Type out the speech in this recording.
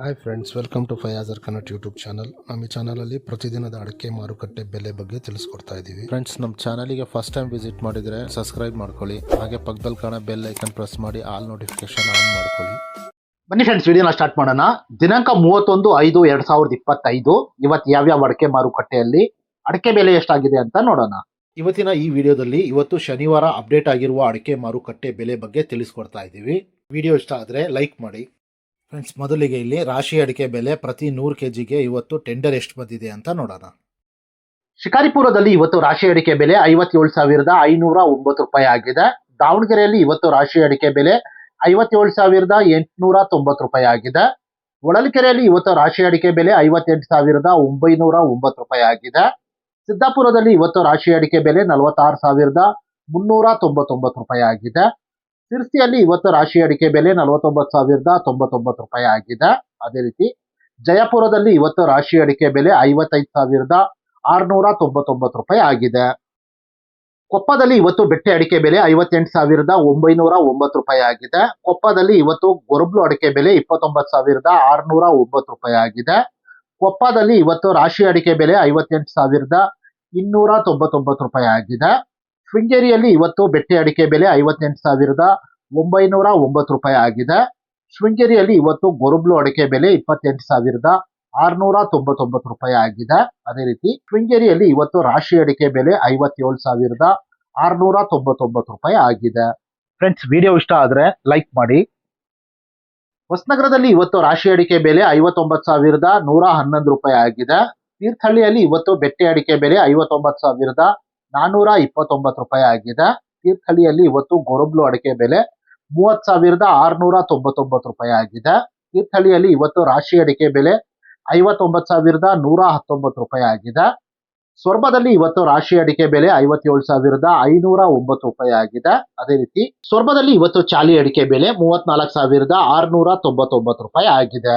Hi friends welcome to ಫಯಾಜರ್ ಕನ್ನಟ್ YouTube channel ನಮ್ಮ ಈ ಚಾನಲಲ್ಲಿ ಪ್ರತಿದಿನದ ಅಡಿಕೆ ಮಾರುಕಟ್ಟೆ ಬೆಲೆ ಬಗ್ಗೆ ತಿಳಿಸ್ಕೊಡ್ತಾ ಇದ್ದೀವಿ. ಫ್ರೆಂಡ್ಸ್ ನಮ್ಮ ಚಾನಲಿಗೆ ಫಸ್ಟ್ ಟೈಮ್ ವಿಸಿಟ್ ಮಾಡಿದರೆ ಸಬ್ಸ್ಕ್ರೈಬ್ ಮಾಡ್ಕೊಳ್ಳಿ. ಹಾಗೆ ಪಕ್ಕದಲ್ಲಿ ಕಾಣೋ ಬೆಲ್ ಐಕನ್ ಪ್ರೆಸ್ ಮಾಡಿ ಆಲ್ ನೋಟಿಫಿಕೇಶನ್ ಆನ್ ಮಾಡ್ಕೊಳ್ಳಿ. ಬನ್ನಿ ಫ್ರೆಂಡ್ಸ್ ವಿಡಿಯೋನ ಸ್ಟಾರ್ಟ್ ಮಾಡೋಣ. ದಿನಾಂಕ ಮೂವತ್ತೊಂದು ಐದು ಎರಡ್ ಸಾವಿರದ ಇಪ್ಪತ್ತೈದು. ಇವತ್ತು ಯಾವ್ಯಾವ ಅಡಿಕೆ ಮಾರುಕಟ್ಟೆಯಲ್ಲಿ ಅಡಿಕೆ ಬೆಲೆ ಎಷ್ಟಾಗಿದೆ ಅಂತ ನೋಡೋಣ. ಇವತ್ತಿನ ಈ ವಿಡಿಯೋದಲ್ಲಿ ಇವತ್ತು ಶನಿವಾರ ಅಪ್ಡೇಟ್ ಆಗಿರುವ ಅಡಿಕೆ ಮಾರುಕಟ್ಟೆ ಬೆಲೆ ಬಗ್ಗೆ ತಿಳಿಸ್ಕೊಡ್ತಾ ಇದ್ದೀವಿ. ವಿಡಿಯೋ ಇಷ್ಟ ಆದರೆ ಲೈಕ್ ಮಾಡಿ. ಫ್ರೆಂಡ್ಸ್ ಮೊದಲಿಗೆ ಇಲ್ಲಿ ರಾಶಿ ಅಡಿಕೆ ಬೆಲೆ ಪ್ರತಿ ನೂರು ಕೆ ಜಿಗೆ ಇವತ್ತು ಟೆಂಡರ್ ಎಷ್ಟು ಬಂದಿದೆ ಅಂತ ನೋಡೋಣ. ಶಿಕಾರಿಪುರದಲ್ಲಿ ಇವತ್ತು ರಾಶಿ ಅಡಿಕೆ ಬೆಲೆ ಐವತ್ತೇಳು ಸಾವಿರದ ಐನೂರ ಒಂಬತ್ತು ರೂಪಾಯಿ ಆಗಿದೆ. ದಾವಣಗೆರೆಯಲ್ಲಿ ಇವತ್ತು ರಾಶಿ ಅಡಿಕೆ ಬೆಲೆ ಐವತ್ತೇಳು ಸಾವಿರದ ಎಂಟುನೂರ ತೊಂಬತ್ತು ರೂಪಾಯಿ ಆಗಿದೆ. ಹೊಳಲ್ಕೆರೆಯಲ್ಲಿ ಇವತ್ತು ರಾಶಿ ಅಡಿಕೆ ಬೆಲೆ ಐವತ್ತೆಂಟು ಸಾವಿರದ ಒಂಬೈನೂರ ಒಂಬತ್ತು ರೂಪಾಯಿ ಆಗಿದೆ. ಸಿದ್ದಾಪುರದಲ್ಲಿ ಇವತ್ತು ರಾಶಿ ಅಡಿಕೆ ಬೆಲೆ ನಲವತ್ತಾರು ಸಾವಿರದ ಮುನ್ನೂರ ತೊಂಬತ್ತೊಂಬತ್ತು ರೂಪಾಯಿ ಆಗಿದೆ. ಸಿರ್ಸಿಯಲ್ಲಿ ಇವತ್ತು ರಾಶಿ ಅಡಿಕೆ ಬೆಲೆ ನಲವತ್ತೊಂಬತ್ತು ಸಾವಿರದ ತೊಂಬತ್ತೊಂಬತ್ತು ರೂಪಾಯಿ ಆಗಿದೆ. ಅದೇ ರೀತಿ ಜಯಪುರದಲ್ಲಿ ಇವತ್ತು ರಾಶಿ ಅಡಿಕೆ ಬೆಲೆ ಐವತ್ತೈದು ಸಾವಿರದ ಆರುನೂರ ತೊಂಬತ್ತೊಂಬತ್ತು ರೂಪಾಯಿ ಆಗಿದೆ. ಕೊಪ್ಪದಲ್ಲಿ ಇವತ್ತು ಬೆಟ್ಟೆ ಅಡಿಕೆ ಬೆಲೆ ಐವತ್ತೆಂಟು ಸಾವಿರದ ಒಂಬೈನೂರ ಒಂಬತ್ತು ರೂಪಾಯಿ ಆಗಿದೆ. ಕೊಪ್ಪದಲ್ಲಿ ಇವತ್ತು ಗೊರಬ್ಲು ಅಡಿಕೆ ಬೆಲೆ ಇಪ್ಪತ್ತೊಂಬತ್ತು ಸಾವಿರದ ಆರುನೂರ ಒಂಬತ್ತು ರೂಪಾಯಿ ಆಗಿದೆ. ಕೊಪ್ಪದಲ್ಲಿ ಇವತ್ತು ರಾಶಿ ಅಡಿಕೆ ಬೆಲೆ ಐವತ್ತೆಂಟು ಸಾವಿರದ ಇನ್ನೂರ ತೊಂಬತ್ತೊಂಬತ್ತು ರೂಪಾಯಿ ಆಗಿದೆ. ಶೃಂಗೇರಿಯಲ್ಲಿ ಇವತ್ತು ಬೆಟ್ಟೆ ಅಡಿಕೆ ಬೆಲೆ ಐವತ್ತೆಂಟು ಸಾವಿರದ ಒಂಬೈನೂರ ಒಂಬತ್ತು ರೂಪಾಯಿ ಆಗಿದೆ. ಶೃಂಗೇರಿಯಲ್ಲಿ ಇವತ್ತು ಗೊರಬ್ಲು ಅಡಿಕೆ ಬೆಲೆ ಇಪ್ಪತ್ತೆಂಟು ಸಾವಿರದ ಆರುನೂರ ತೊಂಬತ್ತೊಂಬತ್ತು ರೂಪಾಯಿ ಆಗಿದೆ. ಅದೇ ರೀತಿ ಶೃಂಗೇರಿಯಲ್ಲಿ ಇವತ್ತು ರಾಶಿ ಅಡಿಕೆ ಬೆಲೆ ಐವತ್ತೇಳು ಸಾವಿರದ ಆರುನೂರ ತೊಂಬತ್ತೊಂಬತ್ತು ರೂಪಾಯಿ ಆಗಿದೆ. ಫ್ರೆಂಡ್ಸ್ ವಿಡಿಯೋ ಇಷ್ಟ ಆದರೆ ಲೈಕ್ ಮಾಡಿ. ಹೊಸನಗರದಲ್ಲಿ ಇವತ್ತು ರಾಶಿ ಅಡಿಕೆ ಬೆಲೆ ಐವತ್ತೊಂಬತ್ತು ಸಾವಿರದ ನೂರ ಹನ್ನೊಂದು ರೂಪಾಯಿ ಆಗಿದೆ. ತೀರ್ಥಹಳ್ಳಿಯಲ್ಲಿ ಇವತ್ತು ಬೆಟ್ಟೆ ಅಡಿಕೆ ಬೆಲೆ ಐವತ್ತೊಂಬತ್ತು ಸಾವಿರದ ನಾನ್ನೂರ ಇಪ್ಪತ್ತೊಂಬತ್ತು ರೂಪಾಯಿ ಆಗಿದೆ. ತೀರ್ಥಹಳ್ಳಿಯಲ್ಲಿ ಇವತ್ತು ಗೊರಬ್ಲು ಅಡಿಕೆ ಬೆಲೆ ಮೂವತ್ತು ಸಾವಿರದ ಆರುನೂರ ತೊಂಬತ್ತೊಂಬತ್ತು ರೂಪಾಯಿ ಆಗಿದೆ. ತೀರ್ಥಹಳ್ಳಿಯಲ್ಲಿ ಇವತ್ತು ರಾಶಿ ಅಡಿಕೆ ಬೆಲೆ ಐವತ್ತೊಂಬತ್ತು ಸಾವಿರದ ನೂರ ಹತ್ತೊಂಬತ್ತು ರೂಪಾಯಿ ಆಗಿದೆ. ಸ್ವರ್ಭದಲ್ಲಿ ಇವತ್ತು ರಾಶಿ ಅಡಿಕೆ ಬೆಲೆ ಐವತ್ತೇಳು ಸಾವಿರದ ಐನೂರ ಒಂಬತ್ತು ರೂಪಾಯಿ ಆಗಿದೆ. ಅದೇ ರೀತಿ ಸ್ವರ್ಭದಲ್ಲಿ ಇವತ್ತು ಚಾಲಿ ಅಡಿಕೆ ಬೆಲೆ ಮೂವತ್ನಾಲ್ಕು ಸಾವಿರದ ಆರುನೂರ ತೊಂಬತ್ತೊಂಬತ್ತು ರೂಪಾಯಿ ಆಗಿದೆ.